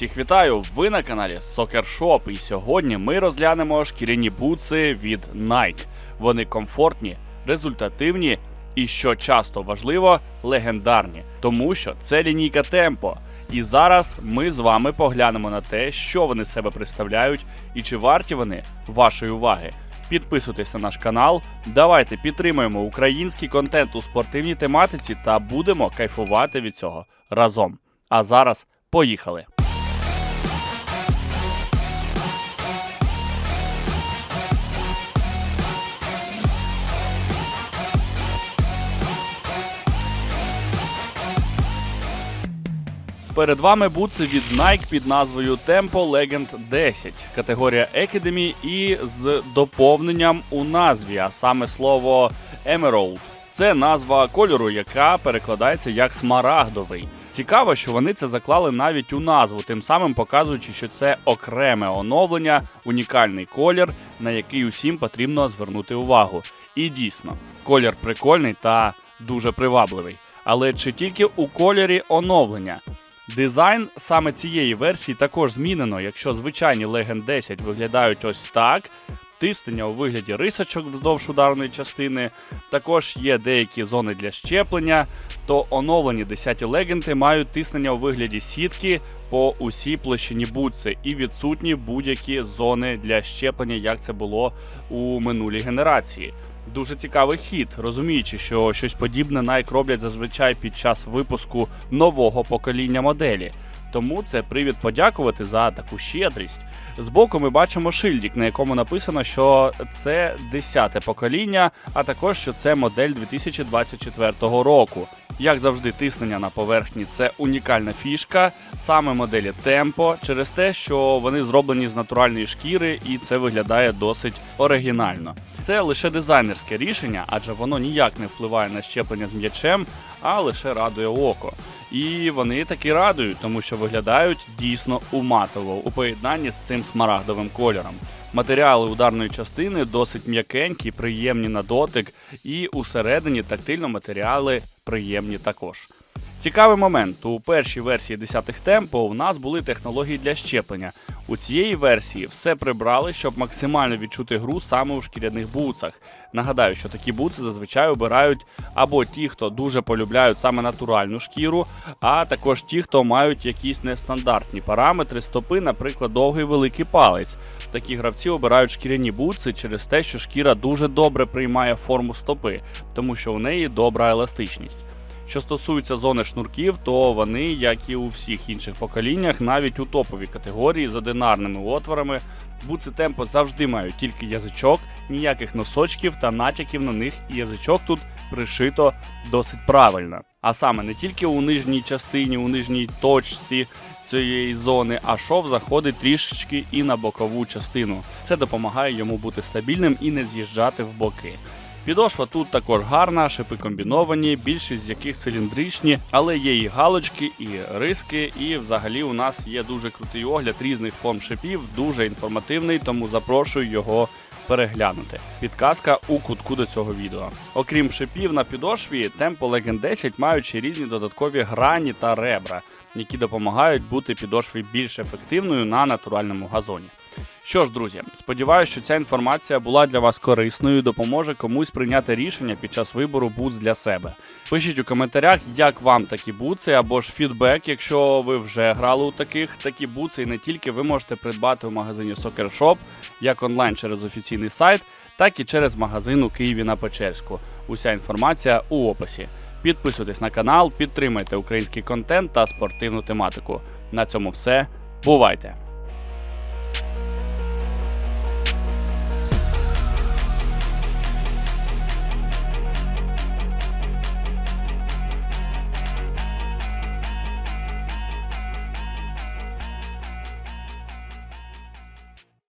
Всіх вітаю! Ви на каналі Soccer Shop і сьогодні ми розглянемо шкіряні бутси від Nike. Вони комфортні, результативні і, що часто важливо, легендарні, тому що це лінійка Темпо. І зараз ми з вами поглянемо на те, що вони себе представляють і чи варті вони вашої уваги. Підписуйтесь на наш канал, давайте підтримуємо український контент у спортивній тематиці та будемо кайфувати від цього разом. А зараз поїхали! Перед вами бутси від Nike під назвою Tempo Legend 10, категорія Academy і з доповненням у назві, а саме слово Emerald. Це назва кольору, яка перекладається як смарагдовий. Цікаво, що вони це заклали навіть у назву, тим самим показуючи, що це окреме оновлення, унікальний колір, на який усім потрібно звернути увагу. І дійсно, колір прикольний та дуже привабливий. Але чи тільки у кольорі оновлення? Дизайн саме цієї версії також змінено. Якщо звичайні Legend 10 виглядають ось так, тиснення у вигляді рисочок вздовж ударної частини, також є деякі зони для щеплення, то оновлені 10 легенди мають тиснення у вигляді сітки по усій площині бутси і відсутні будь-які зони для щеплення, як це було у минулій генерації. Дуже цікавий хід, розуміючи, що щось подібне Nike роблять зазвичай під час випуску нового покоління моделі. Тому це привід подякувати за таку щедрість. Збоку ми бачимо шильдик, на якому написано, що це 10-те покоління, а також що це модель 2024 року. Як завжди, тиснення на поверхні це унікальна фішка, саме моделі Tempo, через те, що вони зроблені з натуральної шкіри, і це виглядає досить оригінально. Це лише дизайнерське рішення, адже воно ніяк не впливає на щеплення з м'ячем, а лише радує око. І вони таки радують, тому що виглядають дійсно уматово у поєднанні з цим смарагдовим кольором. Матеріали ударної частини досить м'якенькі, приємні на дотик, і усередині тактильно матеріали приємні також. Цікавий момент: у першій версії 10-х темпо у нас були технології для щеплення. У цієї версії все прибрали, щоб максимально відчути гру саме у шкіряних бутсах. Нагадаю, що такі бутси зазвичай обирають або ті, хто дуже полюбляють саме натуральну шкіру, а також ті, хто мають якісь нестандартні параметри стопи, наприклад, довгий великий палець. Такі гравці обирають шкіряні бутси через те, що шкіра дуже добре приймає форму стопи, тому що у неї добра еластичність. Що стосується зони шнурків, то вони, як і у всіх інших поколіннях, навіть у топовій категорії з одинарними отворами, бутси темпо завжди мають тільки язичок, ніяких носочків та натяків на них, і язичок тут пришито досить правильно. А саме не тільки у нижній частині, у нижній точці цієї зони, а шов заходить трішечки і на бокову частину. Це допомагає йому бути стабільним і не з'їжджати в боки. Підошва тут також гарна, шипи комбіновані, більшість з яких циліндричні, але є і галочки, і риски, і взагалі у нас є дуже крутий огляд різних форм шипів, дуже інформативний, тому запрошую його переглянути. Підказка у кутку до цього відео. Окрім шипів на підошві, Tempo Legend 10 мають ще різні додаткові грані та ребра, які допомагають бути підошві більш ефективною на натуральному газоні. Що ж, друзі, сподіваюся, що ця інформація була для вас корисною і допоможе комусь прийняти рішення під час вибору бутс для себе. Пишіть у коментарях, як вам такі бутси, або ж фідбек, якщо ви вже грали у таких. Такі бутси і не тільки ви можете придбати в магазині Soccer Shop, як онлайн через офіційний сайт, так і через магазин у Києві на Печерську. Уся інформація у описі. Підписуйтесь на канал, підтримайте український контент та спортивну тематику. На цьому все. Бувайте!